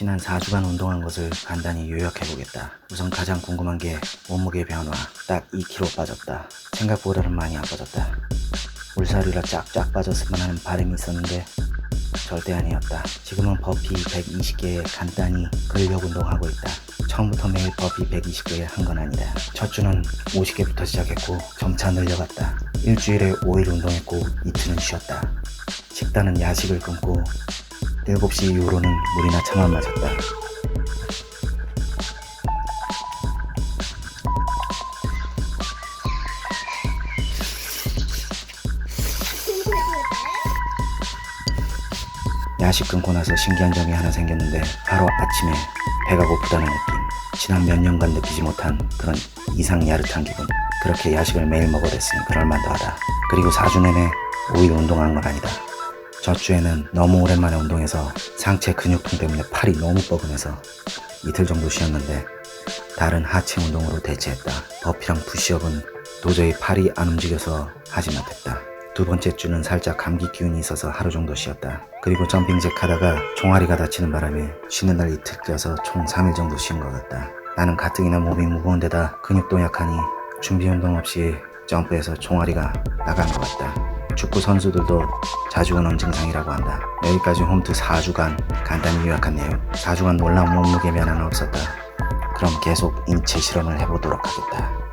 지난 4주간 운동한 것을 간단히 요약해보겠다. 우선 가장 궁금한 게 몸무게 변화. 딱 2kg 빠졌다. 생각보다는 많이 안 빠졌다. 물살이라 쫙쫙 빠졌으면 하는 바람이 있었는데 절대 아니었다. 지금은 버피 120개에 간단히 근력 운동하고 있다. 처음부터 매일 버피 120개 한 건 아니다. 첫 주는 50개부터 시작했고 점차 늘려갔다. 일주일에 5일 운동했고 이틀은 쉬었다. 식단은 야식을 끊고 7시 이후로는 물이나 차만 마셨다. 야식 끊고 나서 신기한 점이 하나 생겼는데 바로 아침에 배가 고프다는 느낌. 지난 몇 년간 느끼지 못한 그런 이상 야릇한 기분. 그렇게 야식을 매일 먹어댔으니 그럴만도 하다. 그리고 4주 내내 5일 운동한 건 아니다 저 주에는 너무 오랜만에 운동해서 상체 근육통 때문에 팔이 너무 뻐근해서 이틀 정도 쉬었는데 다른 하체 운동으로 대체했다 버피랑 푸시업은 도저히 팔이 안 움직여서 하지 못했다 두 번째 주는 살짝 감기 기운이 있어서 하루 정도 쉬었다. 그리고 점핑잭 하다가 종아리가 다치는 바람에 쉬는 날 이틀 껴서 총 3일 정도 쉰 것 같다. 나는 가뜩이나 몸이 무거운데다 근육도 약하니 준비 운동 없이 점프해서 종아리가 나간 것 같다. 축구 선수들도 자주 오는 증상이라고 한다. 여기까지 홈트 4주간 간단히 요약한 내용. 4주간 놀라운 몸무게 변화는 없었다. 그럼 계속 인체 실험을 해보도록 하겠다.